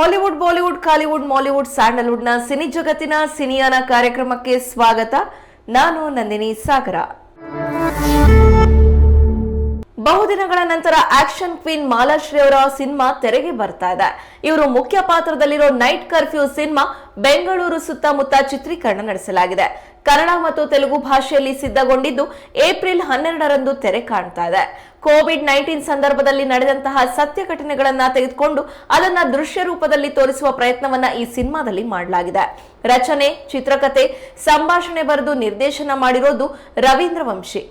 Hollywood Bollywood Kollywood Mollywood ಸ್ಯಾಂಡಲ್ವುಡ್ನ cine ಜಗತ್ತಿನ ಸಿನಿಯಾನ ಕಾರ್ಯಕ್ರಮಕ್ಕೆ ಸ್ವಾಗತ. ನಾನು ನಂದಿನಿ ಸಾಗರ. ಬಹುದಿನಗಳ ನಂತರ ಆಕ್ಷನ್ ಕ್ವೀನ್ ಮಾಲಾಶ್ರೀ ಅವರ ಸಿನಿಮಾ ತೆರೆಗೆ ಬರ್ತಾ ಇದೆ. ಇವರು ಮುಖ್ಯ ಪಾತ್ರದಲ್ಲಿರೋ ನೈಟ್ ಕರ್ಫ್ಯೂ ಸಿನಿಮಾ ಬೆಂಗಳೂರು ಸುತ್ತಮುತ್ತ ಚಿತ್ರೀಕರಣ ನಡೆಸಲಾಗಿದೆ. ಕನ್ನಡ ಮತ್ತು ತೆಲುಗು ಭಾಷೆಯಲ್ಲಿ ಸಿದ್ಧಗೊಂಡಿದ್ದು ಏಪ್ರಿಲ್ ಹನ್ನೆರಡರಂದು ತೆರೆ ಕಾಣ್ತಾ ಇದೆ. ಕೋವಿಡ್ ನೈನ್ಟೀನ್ ಸಂದರ್ಭದಲ್ಲಿ ನಡೆದಂತಹ ಸತ್ಯ ಘಟನೆಗಳನ್ನ ತೆಗೆದುಕೊಂಡು ಅದನ್ನ ದೃಶ್ಯ ರೂಪದಲ್ಲಿ ತೋರಿಸುವ ಪ್ರಯತ್ನವನ್ನ ಈ ಸಿನಿಮಾದಲ್ಲಿ ಮಾಡಲಾಗಿದೆ. ರಚನೆ ಚಿತ್ರಕಥೆ ಸಂಭಾಷಣೆ ಬರೆದು ನಿರ್ದೇಶನ ಮಾಡಿರೋದು ರವೀಂದ್ರ ವಂಶಿ.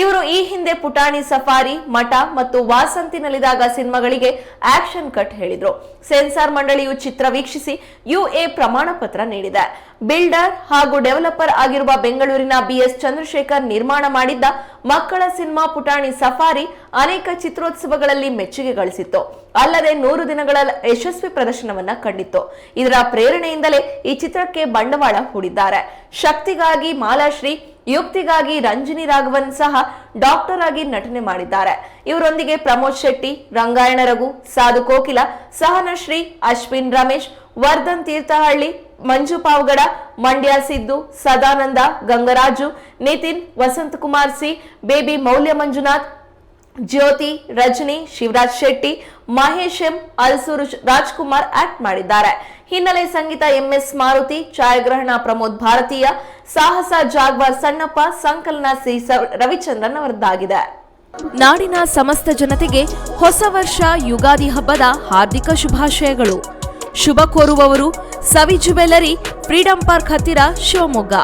ಇವರು ಈ ಹಿಂದೆ ಪುಟಾಣಿ ಸಫಾರಿ, ಮಠ ಮತ್ತು ವಾಸಂತಿನಲ್ಲಿದಾಗ ಸಿನಿಮಾಗಳಿಗೆ ಆಕ್ಷನ್ ಕಟ್ ಹೇಳಿದ್ರು. ಸೆನ್ಸಾರ್ ಮಂಡಳಿಯು ಚಿತ್ರ ವೀಕ್ಷಿಸಿ ಯುಎ ಪ್ರಮಾಣ ಪತ್ರ ನೀಡಿದೆ. ಬಿಲ್ಡರ್ ಹಾಗೂ ಡೆವಲಪರ್ ಆಗಿರುವ ಬೆಂಗಳೂರಿನ ಬಿಎಸ್ ಚಂದ್ರಶೇಖರ್ ನಿರ್ಮಾಣ ಮಾಡಿದ್ದ ಮಕ್ಕಳ ಸಿನಿಮಾ ಪುಟಾಣಿ ಸಫಾರಿ ಅನೇಕ ಚಿತ್ರೋತ್ಸವಗಳಲ್ಲಿ ಮೆಚ್ಚುಗೆ ಗಳಿಸಿತ್ತು. ಅಲ್ಲದೆ ನೂರು ದಿನಗಳ ಯಶಸ್ವಿ ಪ್ರದರ್ಶನವನ್ನ ಕಂಡಿತ್ತು. ಇದರ ಪ್ರೇರಣೆಯಿಂದಲೇ ಈ ಚಿತ್ರಕ್ಕೆ ಬಂಡವಾಳ ಹೂಡಿದ್ದಾರೆ. ಶಕ್ತಿಗಾಗಿ ಮಾಲಾಶ್ರೀ ಯುಕ್ತಿಗಾಗಿ ರಂಜಿನಿ ರಾಘವನ್ ಸಹ ಡಾಕ್ಟರ್ ಆಗಿ ನಟನೆ ಮಾಡಿದ್ದಾರೆ. ಇವರೊಂದಿಗೆ Pramod Shetty, Rangayana Raghu, Sadhu Kokila, Sahanashree, Ashwin Ramesh, Vardhan Thirthahalli, Manju Pavagada, Mandya Siddu, Sadananda, Gangaraju, Nithin Vasanthakumar C, baby Moulya Manjunath, Jyothi, Rajini, Shivaraj Shetty, Mahesh M, Alsur Rajkumar act ಮಾಡಿದ್ದಾರೆ. ಹಿನ್ನೆಲೆ ಸಂಗೀತ MS Maruti, ಛಾಯಾಗ್ರಹಣ ಪ್ರಮೋದ್ ಭಾರತೀಯ ಸಾಹಸ ಜಾಗ್ವ ಸಣ್ಣಪ್ಪ ಸಂಕಲನ C Ravichandran ಅವರದ್ದಾಗಿದೆ. ನಾಡಿನ ಸಮಸ್ತ ಜನತೆಗೆ ಹೊಸ ವರ್ಷ ಯುಗಾದಿ ಹಬ್ಬದ ಹಾರ್ದಿಕ ಶುಭಾಶಯಗಳು. ಶುಭ ಕೋರುವವರು ಸವಿ ಜುವೆಲ್ಲರಿ ಫ್ರೀಡಂ ಪಾರ್ಕ್ ಹತ್ತಿರ ಶಿವಮೊಗ್ಗ.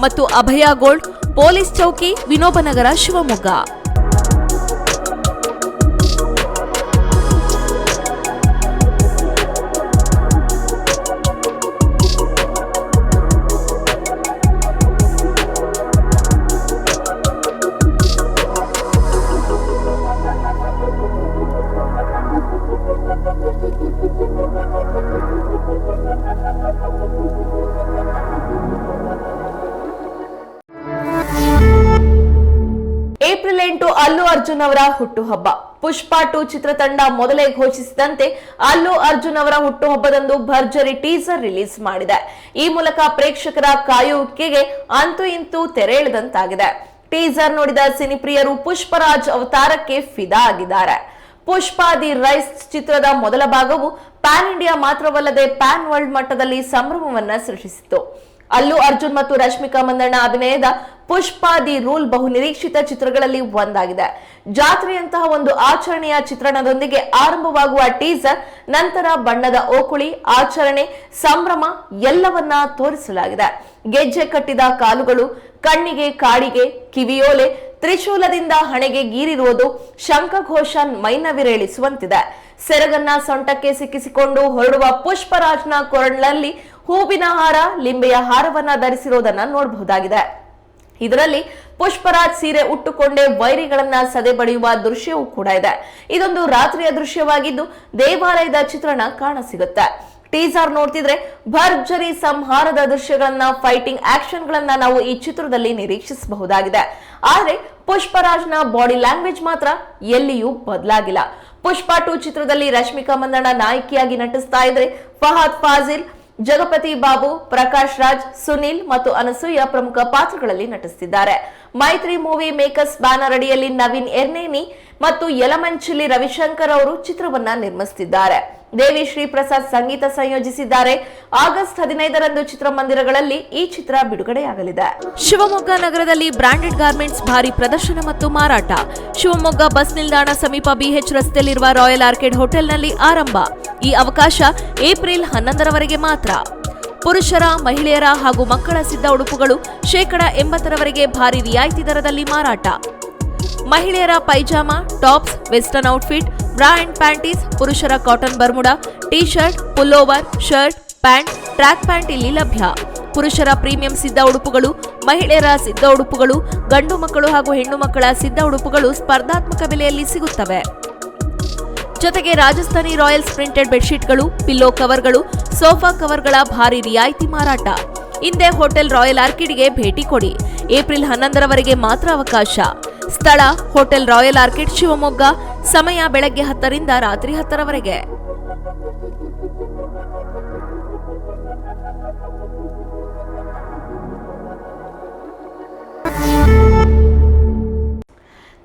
ಮತ್ತು ಅಭಯ ಗೋಲ್ಡ್ ಪೊಲೀಸ್ ಚೌಕಿ ವಿನೋಬನಗರ ಶಿವಮೊಗ್ಗ. ಹುಟ್ಟುಹಬ್ಬ. ಪುಷ್ಪ ಟು ಚಿತ್ರತಂಡ ಮೊದಲೇ ಘೋಷಿಸಿದಂತೆ ಅಲ್ಲು ಅರ್ಜುನ್ ಅವರ ಹುಟ್ಟುಹಬ್ಬದಂದು ಭರ್ಜರಿ ಟೀಸರ್ ರಿಲೀಸ್ ಮಾಡಿದೆ. ಈ ಮೂಲಕ ಪ್ರೇಕ್ಷಕರ ಕಾಯುವಿಕೆಗೆ ಅಂತೂ ಇಂತೂ ತೆರೆ ಎಳೆದಂತಾಗಿದೆ. ಟೀಸರ್ ನೋಡಿದ ಸಿನಿಪ್ರಿಯರು ಪುಷ್ಪರಾಜ್ ಅವತಾರಕ್ಕೆ ಫಿದಾ ಆಗಿದ್ದಾರೆ. ಪುಷ್ಪ ದಿ ರೈಸ್ ಚಿತ್ರದ ಮೊದಲ ಭಾಗವು ಪ್ಯಾನ್ ಇಂಡಿಯಾ ಮಾತ್ರವಲ್ಲದೆ ಪ್ಯಾನ್ ವರ್ಲ್ಡ್ ಮಟ್ಟದಲ್ಲಿ ಸಂಭ್ರಮವನ್ನ ಸೃಷ್ಟಿಸಿತು ಅಲ್ಲು ಅರ್ಜುನ್ ಮತ್ತು ರಶ್ಮಿಕಾ ಮಂದಣ್ಣ ಅಭಿನಯದ ಪುಷ್ಪ ದಿ ರೂಲ್ ಬಹು ನಿರೀಕ್ಷಿತ ಚಿತ್ರಗಳಲ್ಲಿ ಒಂದಾಗಿದೆ. ಜಾತ್ರೆಯಂತಹ ಒಂದು ಆಚರಣೆಯ ಚಿತ್ರಣದೊಂದಿಗೆ ಆರಂಭವಾಗುವ ಟೀಸರ್, ನಂತರ ಬಣ್ಣದ ಓಕುಳಿ, ಆಚರಣೆ, ಸಂಭ್ರಮ ಎಲ್ಲವನ್ನ ತೋರಿಸಲಾಗಿದೆ. ಗೆಜ್ಜೆ ಕಟ್ಟಿದ ಕಾಲುಗಳು, ಕಣ್ಣಿಗೆ ಕಾಡಿಗೆ, ಕಿವಿಯೋಲೆ, ತ್ರಿಶೂಲದಿಂದ ಹಣೆಗೆ ಗೀರಿರುವುದು ಶಂಖಘೋಷ ಮೈನವಿರೇಳಿಸುವಂತಿದೆ. ಸೆರಗನ್ನ ಸೊಂಟಕ್ಕೆ ಸಿಕ್ಕಿಸಿಕೊಂಡು ಹೊರಡುವ ಪುಷ್ಪರಾಜ್ನ ಕೊರಳಲ್ಲಿ ಹೂವಿನ ಹಾರ, ಲಿಂಬೆಯ ಹಾರವನ್ನ ಧರಿಸಿರೋದನ್ನ ನೋಡಬಹುದಾಗಿದೆ. ಇದರಲ್ಲಿ ಪುಷ್ಪರಾಜ್ ಸೀರೆ ಉಟ್ಟುಕೊಂಡೇ ವೈರಿಗಳನ್ನ ಸದೆ ಬಡಿಯುವ ದೃಶ್ಯವೂ ಕೂಡ ಇದೆ. ಇದೊಂದು ರಾತ್ರಿಯ ದೃಶ್ಯವಾಗಿದ್ದು ದೇವಾಲಯದ ಚಿತ್ರಣ ಕಾಣಸಿಗುತ್ತೆ. ಟೀಸರ್ ನೋಡ್ತಿದ್ರೆ ಭರ್ಜರಿ ಸಂಹಾರದ ದೃಶ್ಯಗಳನ್ನ ಫೈಟಿಂಗ್ ಆಕ್ಷನ್ ಗಳನ್ನ ನಾವು ಈ ಚಿತ್ರದಲ್ಲಿ ನಿರೀಕ್ಷಿಸಬಹುದಾಗಿದೆ. ಆದ್ರೆ ಪುಷ್ಪರಾಜ್ನ ಬಾಡಿ ಲ್ಯಾಂಗ್ವೇಜ್ ಮಾತ್ರ ಎಲ್ಲಿಯೂ ಬದಲಾಗಿಲ್ಲ. ಪುಷ್ಪ ಟು ಚಿತ್ರದಲ್ಲಿ ರಶ್ಮಿಕಾ ಮಂದಣ್ಣ ನಾಯಕಿಯಾಗಿ ನಟಿಸ್ತಾ ಇದ್ರೆ ಫಹದ್ ಫಾಜಿಲ್ ಜಗಪತಿ ಬಾಬು, ಪ್ರಕಾಶ್ ರಾಜ್, ಸುನಿಲ್ ಮತ್ತು ಅನಸೂಯ ಪ್ರಮುಖ ಪಾತ್ರಗಳಲ್ಲಿ ನಟಿಸುತ್ತಿದ್ದಾರೆ. ಮೈತ್ರಿ ಮೂವಿ ಮೇಕರ್ಸ್ ಬ್ಯಾನರ್ ಅಡಿಯಲ್ಲಿ ನವೀನ್ ಎರ್ನೇನಿ ಮತ್ತು ಯಲಮಂಚಿಲಿ ರವಿಶಂಕರ್ ಅವರು ಚಿತ್ರವನ್ನ ನಿರ್ಮಿಸುತ್ತಿದ್ದಾರೆ. ದೇವಿ ಶ್ರೀ ಪ್ರಸಾದ್ ಸಂಗೀತ ಸಂಯೋಜಿಸಿದ್ದಾರೆ. ಆಗಸ್ಟ್ ಹದಿನೈದರಂದು ಚಿತ್ರಮಂದಿರಗಳಲ್ಲಿ ಈ ಚಿತ್ರ ಬಿಡುಗಡೆಯಾಗಲಿದೆ. ಶಿವಮೊಗ್ಗ ನಗರದಲ್ಲಿ ಬ್ರಾಂಡೆಡ್ ಗಾರ್ಮೆಂಟ್ಸ್ ಭಾರಿ ಪ್ರದರ್ಶನ ಮತ್ತು ಮಾರಾಟ. ಶಿವಮೊಗ್ಗ ಬಸ್ ನಿಲ್ದಾಣ ಸಮೀಪ ಬಿಎಚ್ ರಸ್ತೆಯಲ್ಲಿರುವ ರಾಯಲ್ ಆರ್ಕಿಡ್ ಹೋಟೆಲ್ನಲ್ಲಿ ಆರಂಭ. ಈ ಅವಕಾಶ ಏಪ್ರಿಲ್ ಹನ್ನೊಂದರವರೆಗೆ ಮಾತ್ರ. ಪುರುಷರ, ಮಹಿಳೆಯರ ಹಾಗೂ ಮಕ್ಕಳ ಸಿದ್ಧ ಉಡುಪುಗಳು ಶೇಕಡ ಎಂಬತ್ತರವರೆಗೆ ಭಾರಿ ರಿಯಾಯಿತಿ ದರದಲ್ಲಿ ಮಾರಾಟ. ಮಹಿಳೆಯರ pyjama, tops, western outfit, bra and panties, ಪುರುಷರ cotton Bermuda T shirt pullover, shirt, pant, track pant ಇಲ್ಲಿ ಲಭ್ಯ. ಪುರುಷರ ಪ್ರೀಮಿಯಂ ಸಿದ್ಧ ಉಡುಪುಗಳು, ಮಹಿಳೆಯರ ಸಿದ್ಧ ಉಡುಪುಗಳು, ಗಂಡು ಮಕ್ಕಳು ಹಾಗೂ ಹೆಣ್ಣು ಮಕ್ಕಳ ಸಿದ್ಧ ಉಡುಪುಗಳು ಸ್ಪರ್ಧಾತ್ಮಕ ಬೆಲೆಯಲ್ಲಿ ಸಿಗುತ್ತವೆ. ಜೊತೆಗೆ ರಾಜಸ್ಥಾನಿ ರಾಯಲ್ಸ್ ಪ್ರಿಂಟೆಡ್ ಬೆಡ್ಶೀಟ್ಗಳು, ಪಿಲ್ಲೋ ಕವರ್ಗಳು, ಸೋಫಾ ಕವರ್ಗಳ ಭಾರಿ ರಿಯಾಯಿತಿ ಮಾರಾಟ. ಹಿಂದೆ ಹೋಟೆಲ್ ರಾಯಲ್ ಆರ್ಕಿಡ್ಗೆ ಭೇಟಿ ಕೊಡಿ. ಏಪ್ರಿಲ್ ಹನ್ನೊಂದರವರೆಗೆ ಮಾತ್ರ ಅವಕಾಶ. ಸ್ಥಳ ಹೋಟೆಲ್ ರಾಯಲ್ ಆರ್ಕಿಡ್ ಶಿವಮೊಗ್ಗ ಸಮಯ ಬೆಳಗ್ಗೆ ಹತ್ತರಿಂದ ರಾತ್ರಿ ಹತ್ತರವರೆಗೆ.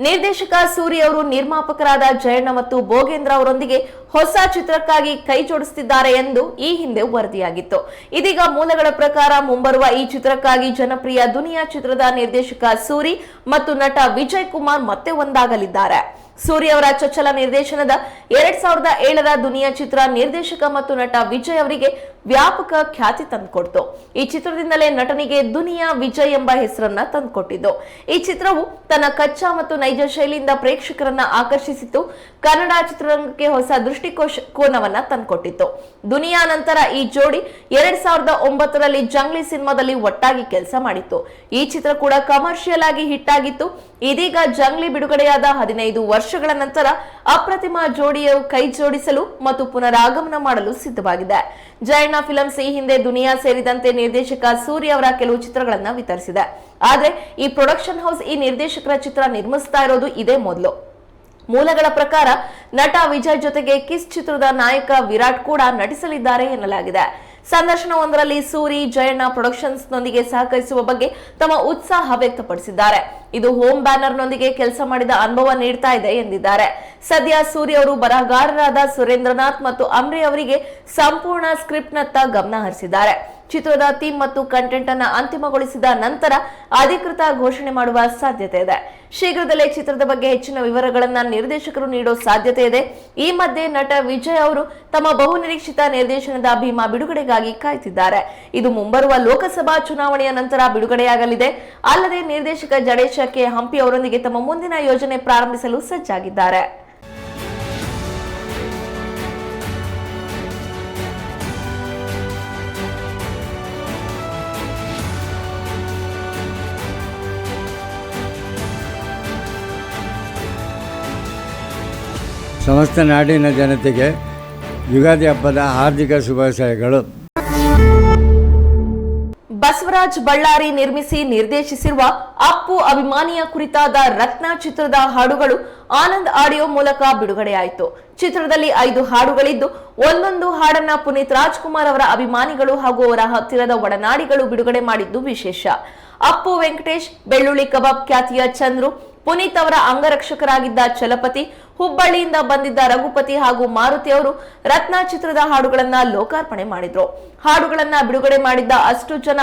ನಿರ್ದೇಶಕ ಸೂರಿ ಅವರು ನಿರ್ಮಾಪಕರಾದ ಜಯಣ್ಣ ಮತ್ತು ಭೋಗೇಂದ್ರ ಅವರೊಂದಿಗೆ ಹೊಸ ಚಿತ್ರಕ್ಕಾಗಿ ಕೈ ಜೋಡಿಸುತ್ತಿದ್ದಾರೆ ಎಂದು ಈ ಹಿಂದೆ ವರದಿಯಾಗಿತ್ತು. ಇದೀಗ ಮೂಲಗಳ ಪ್ರಕಾರ ಮುಂಬರುವ ಈ ಚಿತ್ರಕ್ಕಾಗಿ ಜನಪ್ರಿಯ ದುನಿಯಾ ಚಿತ್ರದ ನಿರ್ದೇಶಕ ಸೂರಿ ಮತ್ತು ನಟ ವಿಜಯ್ ಕುಮಾರ್ ಮತ್ತೆ ಒಂದಾಗಲಿದ್ದಾರೆ. ಸೂರಿ ಅವರ ಚೊಚ್ಚಲ ನಿರ್ದೇಶನದ ಎರಡ್ ಸಾವಿರದ ಏಳರ ದುನಿಯಾ ಚಿತ್ರ ನಿರ್ದೇಶಕ ಮತ್ತು ನಟ ವಿಜಯ್ ಅವರಿಗೆ ವ್ಯಾಪಕ ಖ್ಯಾತಿ ತಂದುಕೊಡ್ತು. ಈ ಚಿತ್ರದಿಂದಲೇ ನಟನಿಗೆ ದುನಿಯಾ ವಿಜಯ್ ಎಂಬ ಹೆಸರನ್ನ ತಂದುಕೊಟ್ಟಿದ್ದು. ಈ ಚಿತ್ರವು ತನ್ನ ಕಚ್ಚಾ ಮತ್ತು ನೈಜ ಶೈಲಿಯಿಂದ ಪ್ರೇಕ್ಷಕರನ್ನ ಆಕರ್ಷಿಸಿತ್ತು ಕನ್ನಡ ಚಿತ್ರರಂಗಕ್ಕೆ ಹೊಸ ದೃಷ್ಟಿಕೋಶ ಕೋನವನ್ನ ತಂದುಕೊಟ್ಟಿತ್ತು. ದುನಿಯಾ ನಂತರ ಈ ಜೋಡಿ ಎರಡ್ ಸಾವಿರದ ಒಂಬತ್ತರಲ್ಲಿ ಜಂಗ್ಲಿ ಸಿನಿಮಾದಲ್ಲಿ ಒಟ್ಟಾಗಿ ಕೆಲಸ ಮಾಡಿತ್ತು. ಈ ಚಿತ್ರ ಕೂಡ ಕಮರ್ಷಿಯಲ್ ಆಗಿ ಹಿಟ್ ಆಗಿತ್ತು. ಇದೀಗ ಜಂಗ್ಲಿ ಬಿಡುಗಡೆಯಾದ ಹದಿನೈದು ವರ್ಷಗಳ ನಂತರ ಅಪ್ರತಿಮ ಜೋಡಿಯು ಕೈ ಜೋಡಿಸಲು ಮತ್ತು ಪುನರಾಗಮನ ಮಾಡಲು ಸಿದ್ಧವಾಗಿದೆ. ಜಯಣ್ಣ ಫಿಲಮ್ಸ್ ಈ ಹಿಂದೆ ದುನಿಯಾ ಸೇರಿದಂತೆ ನಿರ್ದೇಶಕ ಸೂರ್ಯ ಅವರ ಕೆಲವು ಚಿತ್ರಗಳನ್ನ ವಿತರಿಸಿದೆ. ಆದ್ರೆ ಈ ಪ್ರೊಡಕ್ಷನ್ ಹೌಸ್ ಈ ನಿರ್ದೇಶಕರ ಚಿತ್ರ ನಿರ್ಮಿಸ್ತಾ ಇರೋದು ಇದೇ ಮೊದಲು. ಮೂಲಗಳ ಪ್ರಕಾರ ನಟ ವಿಜಯ್ ಜೊತೆಗೆ ಕಿಸ್ ಚಿತ್ರದ ನಾಯಕ ವಿರಾಟ್ ಕೂಡ ನಟಿಸಲಿದ್ದಾರೆ ಎನ್ನಲಾಗಿದೆ. ಸಂದರ್ಶನವೊಂದರಲ್ಲಿ ಸೂರಿ, ಜಯಣ್ಣ ಪ್ರೊಡಕ್ಷನ್ಸ್ ನೊಂದಿಗೆ ಸಹಕರಿಸುವ ಬಗ್ಗೆ ತಮ್ಮ ಉತ್ಸಾಹ ವ್ಯಕ್ತಪಡಿಸಿದ್ದಾರೆ. ಇದು ಹೋಮ್ ಬ್ಯಾನರ್ ನೊಂದಿಗೆ ಕೆಲಸ ಮಾಡಿದ ಅನುಭವ ನೀಡ್ತಾ ಇದೆ ಎಂದಿದ್ದಾರೆ. ಸದ್ಯ ಸೂರಿ ಅವರು ಬರಹಗಾರರಾದ ಸುರೇಂದ್ರನಾಥ್ ಮತ್ತು ಅಮ್ರಿ ಅವರಿಗೆ ಸಂಪೂರ್ಣ ಸ್ಕ್ರಿಪ್ಟ್ನತ್ತ ಗಮನ ಹರಿಸಿದ್ದಾರೆ. ಚಿತ್ರದ ಥೀಮ್ ಮತ್ತು ಕಂಟೆಂಟ್ ಅನ್ನು ಅಂತಿಮಗೊಳಿಸಿದ ನಂತರ ಅಧಿಕೃತ ಘೋಷಣೆ ಮಾಡುವ ಸಾಧ್ಯತೆ ಇದೆ. ಶೀಘ್ರದಲ್ಲೇ ಚಿತ್ರದ ಬಗ್ಗೆ ಹೆಚ್ಚಿನ ವಿವರಗಳನ್ನ ನಿರ್ದೇಶಕರು ನೀಡೋ ಸಾಧ್ಯತೆ ಇದೆ. ಈ ಮಧ್ಯೆ ನಟ ವಿಜಯ್ ಅವರು ತಮ್ಮ ಬಹುನಿರೀಕ್ಷಿತ ನಿರ್ದೇಶನದ ಭೀಮಾ ಬಿಡುಗಡೆಗಾಗಿ ಕಾಯ್ತಿದ್ದಾರೆ. ಇದು ಮುಂಬರುವ ಲೋಕಸಭಾ ಚುನಾವಣೆಯ ನಂತರ ಬಿಡುಗಡೆಯಾಗಲಿದೆ. ಅಲ್ಲದೆ ನಿರ್ದೇಶಕ ಜಡೇಶ ಕೆ ಹಂಪಿ ಅವರೊಂದಿಗೆ ತಮ್ಮ ಮುಂದಿನ ಯೋಜನೆ ಪ್ರಾರಂಭಿಸಲು ಸಜ್ಜಾಗಿದ್ದಾರೆ. ಸಮಸ್ತ ನಾಡಿನ ಜನತೆಗೆ ಯುಗಾದಿ ಹಬ್ಬದ ಹಾರ್ದಿಕ ಶುಭಾಶಯಗಳು. ಬಸವರಾಜ್ ಬಳ್ಳಾರಿ ನಿರ್ಮಿಸಿ ನಿರ್ದೇಶಿಸಿರುವ ಅಪ್ಪು ಅಭಿಮಾನಿಯ ಕುರಿತಾದ ರತ್ನ ಚಿತ್ರದ ಹಾಡುಗಳು ಆನಂದ್ ಆಡಿಯೋ ಮೂಲಕ ಬಿಡುಗಡೆಯಾಯಿತು. ಚಿತ್ರದಲ್ಲಿ ಐದು ಹಾಡುಗಳಿದ್ದು, ಒಂದೊಂದು ಹಾಡನ್ನ ಪುನೀತ್ ರಾಜ್ಕುಮಾರ್ ಅವರ ಅಭಿಮಾನಿಗಳು ಹಾಗೂ ಅವರ ಹತ್ತಿರದ ಒಡನಾಡಿಗಳು ಬಿಡುಗಡೆ ಮಾಡಿದ್ದು ವಿಶೇಷ. ಅಪ್ಪು ವೆಂಕಟೇಶ್, ಬೆಳ್ಳುಳ್ಳಿ ಕಬಾಬ್ ಖ್ಯಾತಿಯ ಚಂದ್ರು, ಪುನೀತ್ ಅವರ ಅಂಗರಕ್ಷಕರಾಗಿದ್ದ ಚಲಪತಿ ಹುಬ್ಬಳ್ಳಿಯಿಂದ ಬಂದಿದ್ದ ರಘುಪತಿ ಹಾಗೂ ಮಾರುತಿ ಅವರು ರತ್ನ ಚಿತ್ರದ ಹಾಡುಗಳನ್ನ ಲೋಕಾರ್ಪಣೆ ಮಾಡಿದ್ರು. ಹಾಡುಗಳನ್ನ ಬಿಡುಗಡೆ ಮಾಡಿದ್ದ ಅಷ್ಟು ಜನ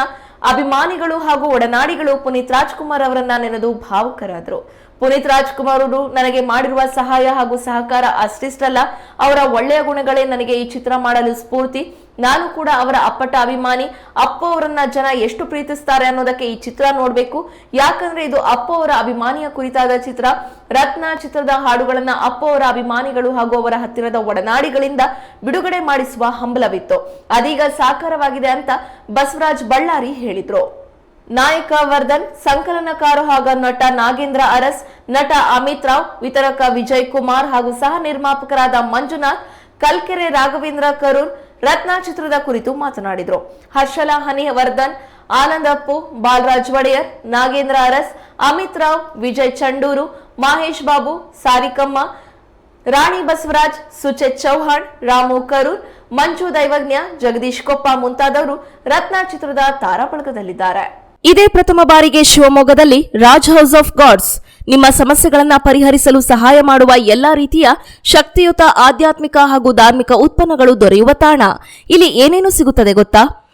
ಅಭಿಮಾನಿಗಳು ಹಾಗೂ ಒಡನಾಡಿಗಳು ಪುನೀತ್ ರಾಜ್ಕುಮಾರ್ ಅವರನ್ನ ನೆನೆದು ಭಾವುಕರಾದ್ರು. ಪುನೀತ್ ರಾಜ್ಕುಮಾರ್ ಅವರು ನನಗೆ ಮಾಡಿರುವ ಸಹಾಯ ಹಾಗೂ ಸಹಕಾರ ಅಷ್ಟಿಷ್ಟಲ್ಲ. ಅವರ ಒಳ್ಳೆಯ ಗುಣಗಳೇ ನನಗೆ ಈ ಚಿತ್ರ ಮಾಡಲು ಸ್ಫೂರ್ತಿ. ನಾನು ಕೂಡ ಅವರ ಅಪ್ಪಟ ಅಭಿಮಾನಿ. ಅಪ್ಪ ಅವರನ್ನ ಜನ ಎಷ್ಟು ಪ್ರೀತಿಸ್ತಾರೆ ಅನ್ನೋದಕ್ಕೆ ಈ ಚಿತ್ರ ನೋಡಬೇಕು. ಯಾಕಂದ್ರೆ ಇದು ಅಪ್ಪ ಅವರ ಅಭಿಮಾನಿಯ ಕುರಿತಾದ ಚಿತ್ರ. ರತ್ನ ಚಿತ್ರದ ಹಾಡುಗಳನ್ನ ಅಪ್ಪ ಅವರ ಅಭಿಮಾನಿಗಳು ಹಾಗೂ ಅವರ ಹತ್ತಿರದ ಒಡನಾಡಿಗಳಿಂದ ಬಿಡುಗಡೆ ಮಾಡಿಸುವ ಹಂಬಲವಿತ್ತು. ಅದೀಗ ಸಾಕಾರವಾಗಿದೆ ಅಂತ ಬಸವರಾಜ್ ಬಳ್ಳಾರಿ ಹೇಳಿದ್ರು. ನಾಯಕ ವರ್ಧನ್, ಸಂಕಲನಕಾರ ಹಾಗೂ ನಟ ನಾಗೇಂದ್ರ ಅರಸ್, ನಟ ಅಮಿತ್ ರಾವ್, ವಿತರಕ ವಿಜಯ್ ಕುಮಾರ್ ಹಾಗೂ ಸಹ ನಿರ್ಮಾಪಕರಾದ ಮಂಜುನಾಥ್, ಕಲ್ಕೆರೆ ರಾಘವೇಂದ್ರ ಕರೂರ್ ರತ್ನ ಚಿತ್ರದ ಕುರಿತು ಮಾತನಾಡಿದರು. ಹರ್ಷಲಾ ಹನಿ ವರ್ಧನ್, ಆನಂದ್ ಅಪ್ಪು, ಬಾಲರಾಜ್ ಒಡೆಯರ್, ನಾಗೇಂದ್ರ ಅರಸ್, ಅಮಿತ್ ರಾವ್, ವಿಜಯ್ ಚಂಡೂರು, ಮಹೇಶ್ ಬಾಬು, ಸಾರಿಕಮ್ಮ, ರಾಣಿ ಬಸವರಾಜ್, ಸುಚೇತ್ ಚೌಹಾಣ್, ರಾಮು ಕರೂರ್, ಮಂಜು ದೈವಜ್ಞ, ಜಗದೀಶ್ ಕೊಪ್ಪ ಮುಂತಾದವರು ರತ್ನ ಚಿತ್ರದ ತಾರಾಬಳಗದಲ್ಲಿದ್ದಾರೆ ಇದೇ ಪ್ರಥಮ ಬಾರಿಗೆ ಶಿವಮೊಗ್ಗದಲ್ಲಿ ರಾಜ್ ಹೌಸ್ ಆಫ್ ಗಾಡ್ಸ್ ನಿಮ್ಮ ಸಮಸ್ಯೆಗಳನ್ನು ಪರಿಹರಿಸಲು ಸಹಾಯ ಮಾಡುವ ಎಲ್ಲಾ ರೀತಿಯ ಶಕ್ತಿಯುತ ಆಧ್ಯಾತ್ಮಿಕ ಹಾಗೂ ಧಾರ್ಮಿಕ ಉತ್ಪನ್ನಗಳು ದೊರೆಯುವ ತಾಣ. ಇಲ್ಲಿ ಏನೇನು ಸಿಗುತ್ತದೆ ಗೊತ್ತಾ?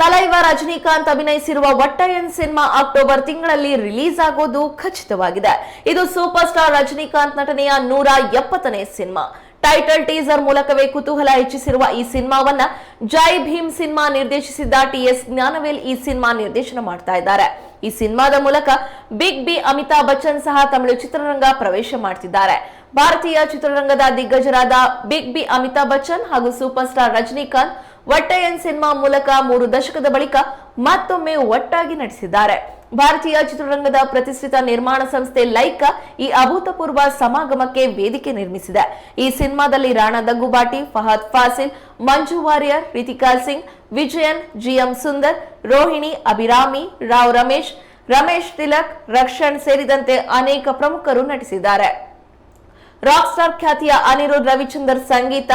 ತಲೈವ ರಜನಿಕಾಂತ್ ಅಭಿನಯಿಸಿರುವ ಒಟ್ಟಯನ್ ಸಿನಿಮಾ ಅಕ್ಟೋಬರ್ ತಿಂಗಳಲ್ಲಿ ರಿಲೀಸ್ ಆಗೋದು ಖಚಿತವಾಗಿದೆ. ಇದು ಸೂಪರ್ ಸ್ಟಾರ್ ರಜನಿಕಾಂತ್ ನಟನೆಯ ನೂರ ಎಪ್ಪತ್ತನೇ ಸಿನಿಮಾ. ಟೈಟಲ್ ಟೀಸರ್ ಮೂಲಕವೇ ಕುತೂಹಲ ಹೆಚ್ಚಿಸಿರುವ ಈ ಸಿನಿಮಾವನ್ನ ಜೈ ಭೀಮ್ ಸಿನಿಮಾ ನಿರ್ದೇಶಿಸಿದ್ದ ಟಿ ಎಸ್ ಜ್ಞಾನವೇಲ್ ಈ ಸಿನಿಮಾ ನಿರ್ದೇಶನ ಮಾಡ್ತಾ ಇದ್ದಾರೆ. ಈ ಸಿನಿಮಾದ ಮೂಲಕ ಬಿಗ್ ಬಿ ಅಮಿತಾಬ್ ಬಚ್ಚನ್ ಸಹ ತಮಿಳು ಚಿತ್ರರಂಗ ಪ್ರವೇಶ ಮಾಡ್ತಿದ್ದಾರೆ. ಭಾರತೀಯ ಚಿತ್ರರಂಗದ ದಿಗ್ಗಜರಾದ ಬಿಗ್ ಬಿ ಅಮಿತಾಬ್ ಬಚ್ಚನ್ ಹಾಗೂ super star Rajinikanth Vettaiyan cinema ಮೂಲಕ ಮೂರು ದಶಕದ ಬಳಿಕ ಮತ್ತೊಮ್ಮೆ ಒಟ್ಟಾಗಿ ನಟಿಸಿದ್ದಾರೆ. ಭಾರತೀಯ ಚಿತ್ರರಂಗದ ಪ್ರತಿಷ್ಠಿತ ನಿರ್ಮಾಣ ಸಂಸ್ಥೆ ಲೈಕಾ ಈ ಅಭೂತಪೂರ್ವ ಸಮಾಗಮಕ್ಕೆ ವೇದಿಕೆ ನಿರ್ಮಿಸಿದೆ. ಈ ಸಿನಿಮಾದಲ್ಲಿ ರಾಣಾ ದಗ್ಗುಬಾಟಿ, ಫಹದ್ ಫಾಸಿಲ್, ಮಂಜು ವಾರಿಯರ್, ರಿತಿಕಾ ಸಿಂಗ್, ವಿಜಯನ್, ಜಿಎಂ ಸುಂದರ್, ರೋಹಿಣಿ, ಅಭಿರಾಮಿ, ರಾವ್ ರಮೇಶ್ ರಮೇಶ್ ತಿಲಕ್, ರಕ್ಷಣ್ ಸೇರಿದಂತೆ ಅನೇಕ ಪ್ರಮುಖರು ನಟಿಸಿದ್ದಾರೆ. ರಾಕ್ ಸ್ಟಾರ್ ಖ್ಯಾತಿಯ ಅನಿರುದ್ ರವಿಚಂದರ್ ಸಂಗೀತ,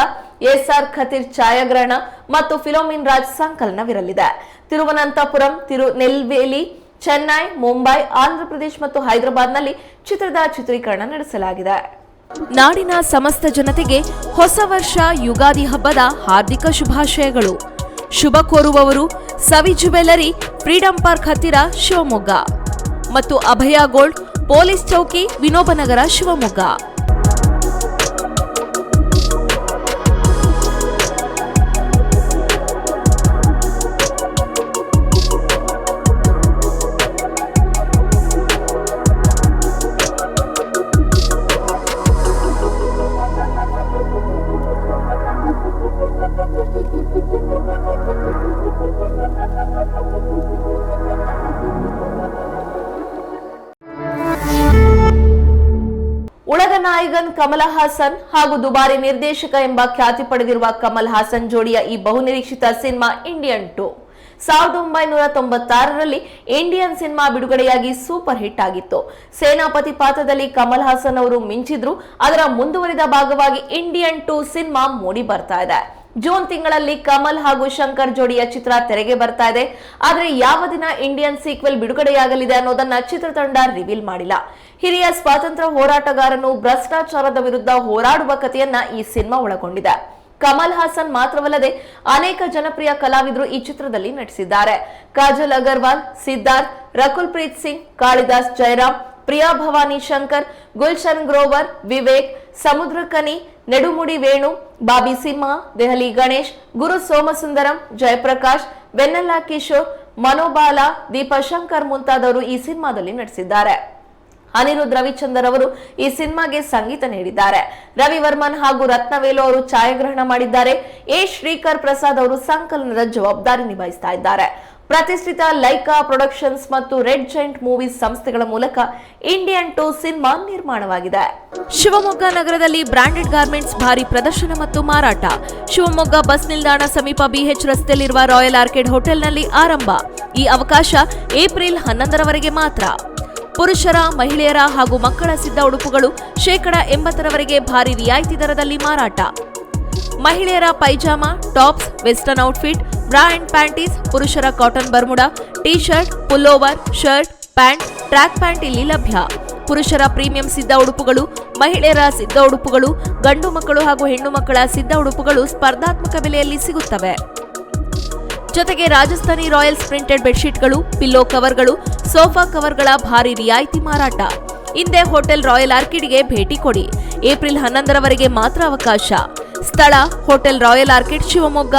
ಎಸ್ಆರ್ ಖತೀರ್ ಛಾಯಾಗ್ರಹಣ ಮತ್ತು ಫಿಲೋಮಿನ್ ರಾಜ್ ಸಂಕಲನವಿರಲಿದೆ. ತಿರುವನಂತಪುರಂ ತಿರುನೆಲ್ವೇಲಿ ಚೆನ್ನೈ, ಮುಂಬೈ, ಆಂಧ್ರಪ್ರದೇಶ ಮತ್ತು ಹೈದರಾಬಾದ್ನಲ್ಲಿ ಚಿತ್ರದ ಚಿತ್ರೀಕರಣ ನಡೆಸಲಾಗಿದೆ. ನಾಡಿನ ಸಮಸ್ತ ಜನತೆಗೆ ಹೊಸ ವರ್ಷ ಯುಗಾದಿ ಹಬ್ಬದ ಹಾರ್ದಿಕ ಶುಭಾಶಯಗಳು. ಶುಭ ಕೋರುವವರು ಸವಿ ಜುವೆಲ್ಲರಿ ಫ್ರೀಡಂ ಪಾರ್ಕ್ ಹತ್ತಿರ ಶಿವಮೊಗ್ಗ. ಮತ್ತು ಅಭಯ ಗೋಲ್ಡ್, ಪೊಲೀಸ್ ಚೌಕಿ, ವಿನೋಬನಗರ ಶಿವಮೊಗ್ಗ. ಕಮಲ್ ಹಾಸನ್ ಹಾಗೂ ದುಬಾರಿ ನಿರ್ದೇಶಕ ಎಂಬ ಖ್ಯಾತಿ ಪಡೆದಿರುವ ಕಮಲ್ ಹಾಸನ್ ಜೋಡಿಯ ಈ ಬಹುನಿರೀಕ್ಷಿತ ಸಿನಿಮಾ ಇಂಡಿಯನ್ ಟು. ಸಾವಿರದ ಒಂಬೈನೂರ ತೊಂಬತ್ತಾರರಲ್ಲಿ ಇಂಡಿಯನ್ ಸಿನಿಮಾ ಬಿಡುಗಡೆಯಾಗಿ ಸೂಪರ್ ಹಿಟ್ ಆಗಿತ್ತು. ಸೇನಾಪತಿ ಪಾತ್ರದಲ್ಲಿ ಕಮಲ್ ಹಾಸನ್ ಅವರು ಮಿಂಚಿದ್ರು. ಅದರ ಮುಂದುವರಿದ ಭಾಗವಾಗಿ ಇಂಡಿಯನ್ ಟು ಸಿನಿಮಾ ಮೂಡಿ ಬರ್ತಾ ಇದೆ. ಜೂನ್ ತಿಂಗಳಲ್ಲಿ ಕಮಲ್ ಹಾಗೂ ಶಂಕರ್ ಜೋಡಿಯ ಚಿತ್ರ ತೆರೆಗೆ ಬರ್ತಾ ಇದೆ. ಆದರೆ ಯಾವ ದಿನ ಇಂಡಿಯನ್ ಸೀಕ್ವೆಲ್ ಬಿಡುಗಡೆಯಾಗಲಿದೆ ಅನ್ನೋದನ್ನ ಚಿತ್ರತಂಡ ರಿವೀಲ್ ಮಾಡಿಲ್ಲ. ಹಿರಿಯ ಸ್ವಾತಂತ್ರ್ಯ ಹೋರಾಟಗಾರನು ಭ್ರಷ್ಟಾಚಾರದ ವಿರುದ್ಧ ಹೋರಾಡುವ ಕಥೆಯನ್ನ ಈ ಸಿನಿಮಾ ಒಳಗೊಂಡಿದೆ. ಕಮಲ್ ಹಾಸನ್ ಮಾತ್ರವಲ್ಲದೆ ಅನೇಕ ಜನಪ್ರಿಯ ಕಲಾವಿದರು ಈ ಚಿತ್ರದಲ್ಲಿ ನಟಿಸಿದ್ದಾರೆ. ಕಾಜಲ್ ಅಗರ್ವಾಲ್, ಸಿದ್ಧಾರ್ಥ್ ರಕುಲ್ ಪ್ರೀತ್ ಸಿಂಗ್, ಕಾಳಿದಾಸ್ ಜಯರಾಮ್, ಪ್ರಿಯಾ ಭವಾನಿ ಶಂಕರ್, ಗುಲ್ಶನ್ ಗ್ರೋವರ್, ವಿವೇಕ್ ಸಮುದ್ರಕನಿ ನೆಡುಮುಡಿ ವೇಣು, ಬಾಬಿ ಸಿಂಹ ದೆಹಲಿ ಗಣೇಶ್, ಗುರು ಸೋಮಸುಂದರಂ, ಜಯಪ್ರಕಾಶ್ ಬೆನ್ನಲ್ಲಾ ಕಿಶೋರ್, ಮನೋಬಾಲ, ದೀಪಾ ಶಂಕರ್ ಮುಂತಾದವರು ಈ ಸಿನಿಮಾದಲ್ಲಿ ನಟಿಸಿದ್ದಾರೆ. ಅನಿರುದ್ಧ್ ರವಿಚಂದರ್ ಅವರು ಈ ಸಿನಿಮಾಗೆ ಸಂಗೀತ ನೀಡಿದ್ದಾರೆ. ರವಿ ವರ್ಮನ್ ಹಾಗೂ ರತ್ನವೇಲು ಅವರು ಛಾಯಾಗ್ರಹಣ ಮಾಡಿದ್ದಾರೆ. ಎ. ಶ್ರೀಕರ್ ಪ್ರಸಾದ್ ಅವರು ಸಂಕಲನದ ಜವಾಬ್ದಾರಿ ನಿಭಾಯಿಸ್ತಾ ಇದ್ದಾರೆ. ಪ್ರತಿಷ್ಠಿತ ಲೈಕಾ ಪ್ರೊಡಕ್ಷನ್ಸ್ ಮತ್ತು ರೆಡ್ ಜೈಂಟ್ ಮೂವೀಸ್ ಸಂಸ್ಥೆಗಳ ಮೂಲಕ ಇಂಡಿಯನ್ ಟೂ ಸಿನಿಮಾ ನಿರ್ಮಾಣವಾಗಿದೆ. ಶಿವಮೊಗ್ಗ ನಗರದಲ್ಲಿ ಬ್ರಾಂಡೆಡ್ ಗಾರ್ಮೆಂಟ್ಸ್ ಭಾರಿ ಪ್ರದರ್ಶನ ಮತ್ತು ಮಾರಾಟ. ಶಿವಮೊಗ್ಗ ಬಸ್ ನಿಲ್ದಾಣ ಸಮೀಪ ಬಿಎಚ್ ರಸ್ತೆಯಲ್ಲಿರುವ ರಾಯಲ್ ಆರ್ಕಿಡ್ ಹೋಟೆಲ್ನಲ್ಲಿ ಆರಂಭ. ಈ ಅವಕಾಶ ಏಪ್ರಿಲ್ ಹನ್ನೊಂದರವರೆಗೆ ಮಾತ್ರ. ಪುರುಷರ, ಮಹಿಳೆಯರ ಹಾಗೂ ಮಕ್ಕಳ ಸಿದ್ಧ ಉಡುಪುಗಳು ಶೇಕಡ ಎಂಬತ್ತರವರೆಗೆ ಭಾರಿ ರಿಯಾಯಿತಿ ದರದಲ್ಲಿ ಮಾರಾಟ. ಮಹಿಳೆಯರ pyjama, tops, western outfit, bra and panties, ಪುರುಷರ cotton Bermuda T shirt pullover, shirt, pant, track pant ಇಲ್ಲಿ ಲಭ್ಯ. ಪುರುಷರ ಪ್ರೀಮಿಯಂ ಸಿದ್ಧ ಉಡುಪುಗಳು, ಮಹಿಳೆಯರ ಸಿದ್ಧ ಉಡುಪುಗಳು, ಗಂಡು ಮಕ್ಕಳು ಹಾಗೂ ಹೆಣ್ಣು ಮಕ್ಕಳ ಸಿದ್ಧ ಉಡುಪುಗಳು ಸ್ಪರ್ಧಾತ್ಮಕ ಬೆಲೆಯಲ್ಲಿ ಸಿಗುತ್ತವೆ. ಜೊತೆಗೆ ರಾಜಸ್ಥಾನಿ ರಾಯಲ್ಸ್ ಪ್ರಿಂಟೆಡ್ ಬೆಡ್ಶೀಟ್ಗಳು, ಪಿಲ್ಲೋ ಕವರ್ಗಳು, ಸೋಫಾ ಕವರ್ಗಳ ಭಾರಿ ರಿಯಾಯಿತಿ ಮಾರಾಟ. ಹಿಂದೆ ಹೋಟೆಲ್ ರಾಯಲ್ ಆರ್ಕಿಡ್ಗೆ ಭೇಟಿ ಕೊಡಿ. ಏಪ್ರಿಲ್ ಹನ್ನೊಂದರವರೆಗೆ ಮಾತ್ರ ಅವಕಾಶ. ಸ್ಥಳ, ಹೋಟೆಲ್ ರಾಯಲ್ ಆರ್ಕಿಡ್ ಶಿವಮೊಗ್ಗ.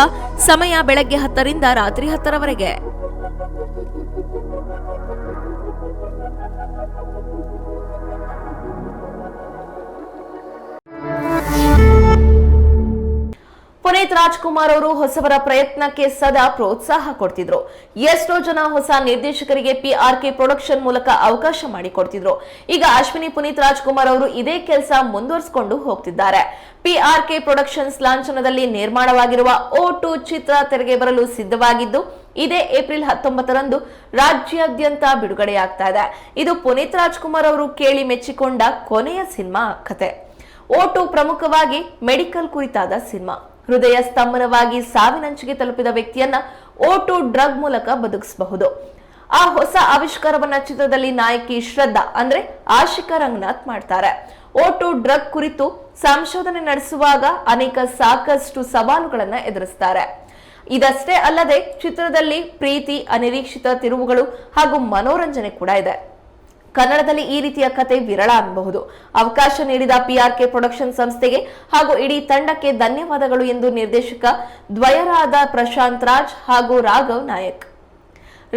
ಸಮಯ ಬೆಳಗ್ಗೆ ಹತ್ತರಿಂದ ರಾತ್ರಿ ಹತ್ತರವರೆಗೆ. ಪುನೀತ್ ರಾಜ್ಕುಮಾರ್ ಅವರು ಹೊಸಬರ ಪ್ರಯತ್ನಕ್ಕೆ ಸದಾ ಪ್ರೋತ್ಸಾಹ ಕೊಡ್ತಿದ್ರು. ಎಷ್ಟೋ ಜನ ಹೊಸ ನಿರ್ದೇಶಕರಿಗೆ ಪಿ ಆರ್ ಕೆ ಪ್ರೊಡಕ್ಷನ್ ಮೂಲಕ ಅವಕಾಶ ಮಾಡಿಕೊಡ್ತಿದ್ರು. ಈಗ ಅಶ್ವಿನಿ ಪುನೀತ್ ರಾಜ್ಕುಮಾರ್ ಅವರು ಇದೇ ಕೆಲಸ ಮುಂದುವರಿಸಿಕೊಂಡು ಹೋಗ್ತಿದ್ದಾರೆ. ಪಿ ಆರ್ ಕೆ ಪ್ರೊಡಕ್ಷನ್ಸ್ ಲಾಂಛನದಲ್ಲಿ ನಿರ್ಮಾಣವಾಗಿರುವ ಓ ಟು ಚಿತ್ರ ತೆರೆಗೆ ಬರಲು ಸಿದ್ಧವಾಗಿದ್ದು, ಇದೇ ಏಪ್ರಿಲ್ ಹತ್ತೊಂಬತ್ತರಂದು ರಾಜ್ಯಾದ್ಯಂತ ಬಿಡುಗಡೆಯಾಗ್ತಾ ಇದೆ. ಇದು ಪುನೀತ್ ರಾಜ್ಕುಮಾರ್ ಅವರು ಕೇಳಿ ಮೆಚ್ಚಿಕೊಂಡ ಕೊನೆಯ ಸಿನಿಮಾ ಕತೆ. ಓಟು ಪ್ರಮುಖವಾಗಿ ಮೆಡಿಕಲ್ ಕುರಿತಾದ ಸಿನಿಮಾ. ಹೃದಯ ಸ್ತಂಭನವಾಗಿ ಸಾವಿನಂಚಿಗೆ ತಲುಪಿದ ವ್ಯಕ್ತಿಯನ್ನ ಓಟು ಡ್ರಗ್ ಮೂಲಕ ಬದುಕಿಸಬಹುದು. ಆ ಹೊಸ ಆವಿಷ್ಕಾರವನ್ನ ಚಿತ್ರದಲ್ಲಿ ನಾಯಕಿ ಶ್ರದ್ಧಾ ಅಂದ್ರೆ ಆಶಿಕಾ ರಂಗನಾಥ್ ಮಾಡ್ತಾರೆ. ಓಟು ಡ್ರಗ್ ಕುರಿತು ಸಂಶೋಧನೆ ನಡೆಸುವಾಗ ಅನೇಕ ಸಾಕಷ್ಟು ಸವಾಲುಗಳನ್ನ ಎದುರಿಸ್ತಾರೆ. ಇದಷ್ಟೇ ಅಲ್ಲದೆ ಚಿತ್ರದಲ್ಲಿ ಪ್ರೀತಿ, ಅನಿರೀಕ್ಷಿತ ತಿರುವುಗಳು ಹಾಗೂ ಮನೋರಂಜನೆ ಕೂಡ ಇದೆ. ಕನ್ನಡದಲ್ಲಿ ಈ ರೀತಿಯ ಕತೆ ವಿರಳ ಅನ್ನಬಹುದು ಅವಕಾಶ ನೀಡಿದ ಪಿಆರ್ಕೆ ಪ್ರೊಡಕ್ಷನ್ ಸಂಸ್ಥೆಗೆ ಹಾಗೂ ಇಡೀ ತಂಡಕ್ಕೆ ಧನ್ಯವಾದಗಳು ಎಂದು ನಿರ್ದೇಶಕ ದ್ವಯರಾದ ಪ್ರಶಾಂತ್ ರಾಜ್ ಹಾಗೂ ರಾಘವ್ ನಾಯಕ್.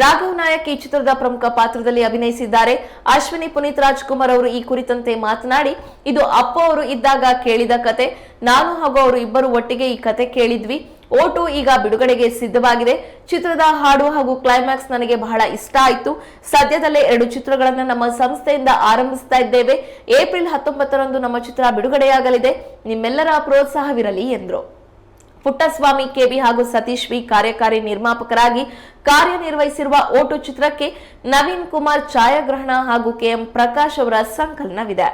ರಾಘವ್ ನಾಯಕ್ ಈ ಚಿತ್ರದ ಪ್ರಮುಖ ಪಾತ್ರದಲ್ಲಿ ಅಭಿನಯಿಸಿದ್ದಾರೆ. ಅಶ್ವಿನಿ ಪುನೀತ್ ರಾಜ್ಕುಮಾರ್ ಅವರು ಈ ಕುರಿತಂತೆ ಮಾತನಾಡಿ, ಇದು ಅಪ್ಪ ಅವರು ಇದ್ದಾಗ ಕೇಳಿದ ಕತೆ, ನಾನು ಹಾಗೂ ಅವರು ಇಬ್ಬರು ಒಟ್ಟಿಗೆ ಈ ಕತೆ ಕೇಳಿದ್ವಿ. ಓಟು ಈಗ ಬಿಡುಗಡೆಗೆ ಸಿದ್ಧವಾಗಿದೆ. ಚಿತ್ರದ ಹಾಡು ಹಾಗೂ ಕ್ಲೈಮ್ಯಾಕ್ಸ್ ನನಗೆ ಬಹಳ ಇಷ್ಟ ಆಯಿತು. ಸದ್ಯದಲ್ಲೇ ಎರಡು ಚಿತ್ರಗಳನ್ನು ನಮ್ಮ ಸಂಸ್ಥೆಯಿಂದ ಆರಂಭಿಸ್ತಾ ಇದ್ದೇವೆ. ಏಪ್ರಿಲ್ ಹತ್ತೊಂಬತ್ತರಂದು ನಮ್ಮ ಚಿತ್ರ ಬಿಡುಗಡೆಯಾಗಲಿದೆ. ನಿಮ್ಮೆಲ್ಲರ ಪ್ರೋತ್ಸಾಹವಿರಲಿ ಎಂದರು. ಪುಟ್ಟಸ್ವಾಮಿ ಕೆಬಿ ಹಾಗೂ ಸತೀಶ್ ವಿ ಕಾರ್ಯಕಾರಿ ನಿರ್ಮಾಪಕರಾಗಿ ಕಾರ್ಯನಿರ್ವಹಿಸಿರುವ ಓಟು ಚಿತ್ರಕ್ಕೆ ನವೀನ್ ಕುಮಾರ್ ಛಾಯಾಗ್ರಹಣ ಹಾಗೂ ಕೆಎಂ ಪ್ರಕಾಶ್ ಅವರ ಸಂಕಲನವಿದೆ.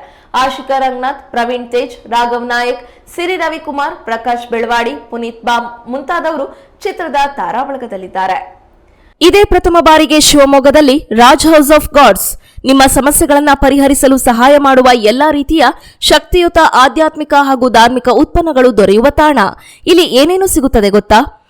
ಆಶಿಕಾ ರಂಗನಾಥ್, ಪ್ರವೀಣ್ ತೇಜ್, ರಾಘವ್ ನಾಯಕ್, ಸಿರಿ ರವಿಕುಮಾರ್, ಪ್ರಕಾಶ್ ಬೆಳವಾಡಿ, ಪುನೀತ್ ಬಾಮ್ ಮುಂತಾದವರು ಚಿತ್ರದ ತಾರಾಬಳಗದಲ್ಲಿದ್ದಾರೆ ಇದೇ ಪ್ರಥಮ ಬಾರಿಗೆ ಶಿವಮೊಗ್ಗದಲ್ಲಿ ರಾಜ್ ಹೌಸ್ ಆಫ್ ಗಾಡ್ಸ್. ನಿಮ್ಮ ಸಮಸ್ಯೆಗಳನ್ನು ಪರಿಹರಿಸಲು ಸಹಾಯ ಮಾಡುವ ಎಲ್ಲಾ ರೀತಿಯ ಶಕ್ತಿಯುತ ಆಧ್ಯಾತ್ಮಿಕ ಹಾಗೂ ಧಾರ್ಮಿಕ ಉತ್ಪನ್ನಗಳು ದೊರೆಯುವ ತಾಣ. ಇಲ್ಲಿ ಏನೇನು ಸಿಗುತ್ತದೆ ಗೊತ್ತಾ?